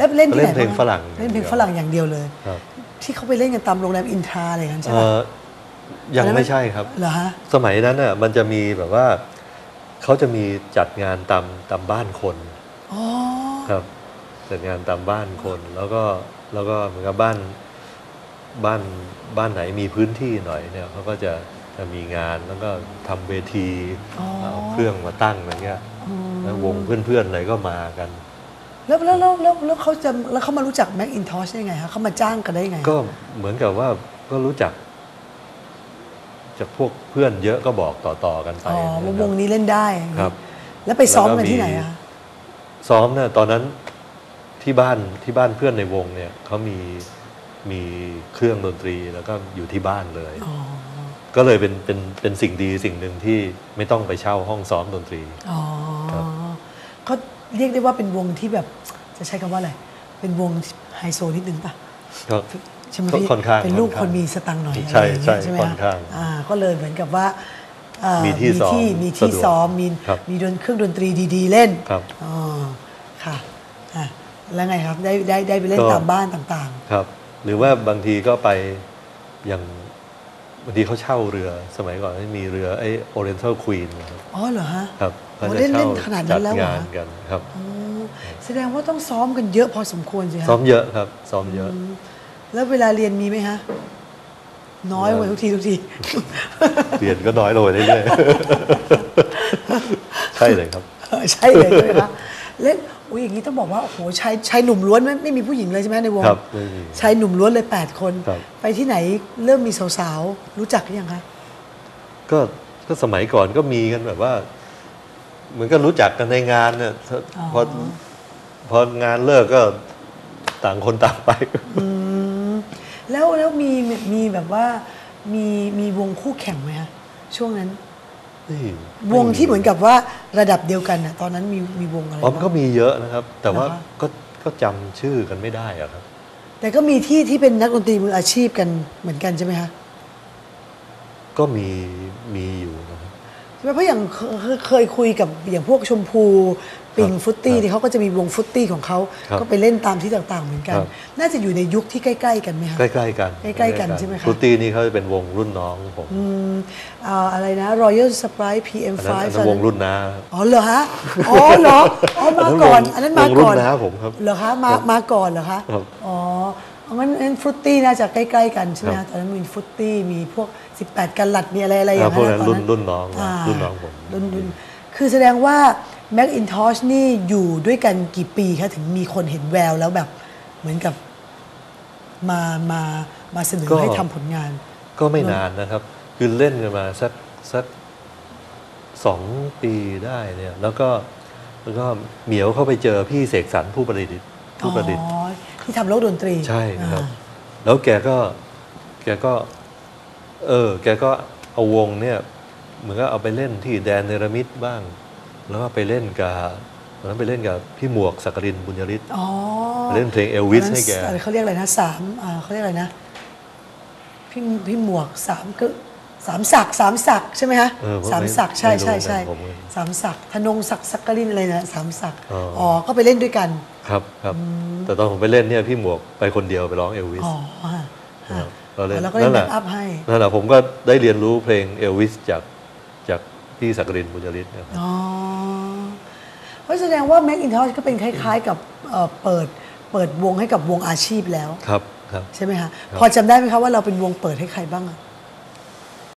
แล้วเล่นที่ไหนเล่นเพลงบ้าฝรั่งเล่นเพลงฝรั่งอย่างเดียวเลยครับที่เขาไปเล่นกันตามโรงแรมอินทราอะไรอย่างนั้นใช่เอ่ไหมอยังไม่ใช่ครับเหรอฮะสมัยนั้นน่ะมันจะมีแบบว่าเขาจะมีจัดงานตามตามบ้านคนอ๋อครับ จัดงานตามบ้านคน แล้วก็แล้วก็เหมือนกับบ้านบ้านบ้านไหนมีพื้นที่หน่อยเนี่ยเขาก็จะจะมีงานแล้วก็ทำเวทีอ๋อเอาเครื่องมาตั้งอะไรเงี้ยอืมแล้ววงเพื่อนๆอะไรก็มากัน แล้วแล้วแล้วแล้วแล้วเขาจะแล้วเขามารู้จักแม็กอินทอชได้ไงฮะเขามาจ้างกันได้ไงก็เหมือนกับว่าก็รู้จัก จากพวกเพื่อนเยอะก็บอกต่อๆกันไปอ๋อนะว่าควรับ งนี้เล่นได้ครับ แล้วไปซ้อมแล้วก็กันที่ไหนมีอะซ้อมเนี่ยตอนนั้นที่บ้านที่บ้านเพื่อนในวงเนี่ยเขามีมีเครื่องดนตรีแล้วก็อยู่ที่บ้านเลย อ๋อก็เลยเป็นเป็นเป็นสิ่งดีสิ่งหนึ่งที่ไม่ต้องไปเช่าห้องซ้อมดนตรี อ๋อครับก็ เรียกได้ว่าเป็นวงที่แบบจะใช้คำว่าอะไร เป็นวงไฮโซนิดนึงป่ะก็ใช่ไหมก็พี่ค่อนข้างเป็นลูกค่คอนนข้างมีสตังค์หน่อยใช่อะไรอย่างเงี้ยใช่ไหมค่อนข้างอ่าก็เลยเหมือนกับว่าเอ่อมีที่ซ้อมมีที่สะดวกซ้อมมีครับมีดนเครื่องดนตรีดีๆ เล่นครับอ๋อค่ะอะแล้วไงครับได้ได้ได้ไปเล่นก็ตามบ้านต่างครับ หรือว่าบางทีก็ไปอย่าง บางทีเขาเช่าเรือสมัยก่อนมีเรือไอ้ Oriental Queen นะครับๆอ๋อเหรอฮะครับโอ้ก็จะเล่นเล่เช่านขนาดนั้จัดนแล้วเหรองานกันครับอ๋อแสดงว่าต้องซ้อมกันเยอะพอสมควรสิฮะซ้อมเยอะครับ ซ้อมเยอะ แล้วเวลาเรียนมีไหมฮะน้อยกว่าทุกทีทุกทีเปลี่ยนก็น้อยลงไปเรื่อยๆใช่เลยครับเออใช่เลยใช่ไหมคะเล่น อุ้ยอย่างนี้ต้องบอกว่าโอ้โหชายชายหนุ่มล้วนไม่ไม่มีผู้หญิงเลยใช่ไหมในวงครับไม่มี ชายหนุ่มล้วนเลย 8 คน ครับ ไปที่ไหนเริ่มมีสาวๆ รู้จักหรือยังคะก็ก็สมัยก่อนก็มีกันแบบว่า เหมือนก็รู้จักกันในงานเนี่ยพอพองานเลิกก็ต่างคนต่างไปอืมแล้วแล้วมีมีแบบว่ามีมีวงคู่แข่งไหมคะช่วงนั้น วงที่เหมือนกับว่าระดับเดียวกันน่ะตอนนั้นมีมีวงอะไรอ๋อมันบ้างก็มีเยอะนะครับ แต่ว่าเหรอคะ ก็ก็จำชื่อกันไม่ได้อะครับ แต่ก็มีที่ที่เป็นนักดนตรีมืออาชีพกันเหมือนกันใช่ไหมคะ ก็มีมีอยู่นะครับใช่ไหม เพราะอย่างเคเคเคยคุยกับอย่างพวกชมพูปิงครับฟุตตี้ครับที่เขาก็จะมีวงฟุตตี้ของเขาครับก็ไปเล่นตามที่ต่างๆเหมือนกันครับน่าจะอยู่ในยุคที่ใกล้ ๆ กันไหมคะใกล้ๆกันใกล้ๆกันใช่ไหมคะฟรุตตี้นี่เขาจะเป็นวงรุ่นน้องผมอืมอ่าอะไรนะ Royal Sprite อัน PM5 นั้นอันนั้นวงรุ่นน้าอ๋อเหรอฮะอ๋อเหรออ๋อมาก่อน อันนั้นมาวงรุ่ก่อนนน้าผมครับเหรอคะมามาก่อนเหรอคะครับอ๋อ งั้นงั้นฟรุตตี้น่าจะใกล้ๆกันใช่ไหมครัคะบตอนนั้นมีฟรุตตี้มีพวก 18 กันลัดมีอะไรอะไรอย่างอ่าพวกนั้นตอรุ่นรุ่นน้องารุ่นน้องผมรุ่นรุ่นคือแสดงว่า Macintosh นี่อยู่ด้วยกันกี่ปีคะถึงมีคนเห็นแววแล้วแบบเหมือนกับมามามาเสนอก็ให้ทำผลงาน ก็ไม่นานนะครับ คือเล่นกันมาสักสักสองปีได้เนี่ย แล้วก็แล้วก็เหมียวเข้าไปเจอพี่เสกสรรผู้ประดิษฐ์ผู้ประดิษฐ์อ๋อ ที่ทำโลกดนตรีใช่นะครับอ่าแล้วแกก็แกก็เออแกก็เอาวงเนี่ยเหมือนก็เอาไปเล่นที่แดนเนรมิตบ้าง แล้วก็ไปเล่นกับตอนนั้นไปเล่นกับพี่หมวกสักกรินบุญยริศอ๋อเล่นเพลง Elvis ให้แกอะไรเขาเรียกอะไรนะสามอ่าเขาเรียกอะไรนะพี่พี่หมวกสามก็สามศักดิ์สามศักดิ์ใช่ไหมฮะเออผมสามไม่ศักดิ์ใช่ไม่รู้ใช่ใช่เหมือนกันผมเลยสามศักดิ์ธนงศักดิ์สักกลินอะไรนะสามศักดิ์อ๋ออ๋อ๋อก็ไปเล่นด้วยกัน ครับครับ แต่ตอนผมไปเล่นเนี่ยพี่หมวกไปคนเดียวไปร้องเอลวิสอ๋อฮะฮะเราเล่นแล้วก็เล่นนั่นแหแบ็ละกอัพให้นั่นแหละผมก็ได้เรียนรู้เพลงเอลวิสจากจากพี่สักกรินบุญยริศเนี่ยครับอ๋อเพราะแสดงว่า Macintosh ก็เป็นคล้าย ๆ กับเอ่อเปิดเปิดวงให้กับวงอาชีพแล้วครับครับใช่ไหมคะพอจำได้ไหมคะว่าเราเป็นวงเปิดให้ใครบ้างอะ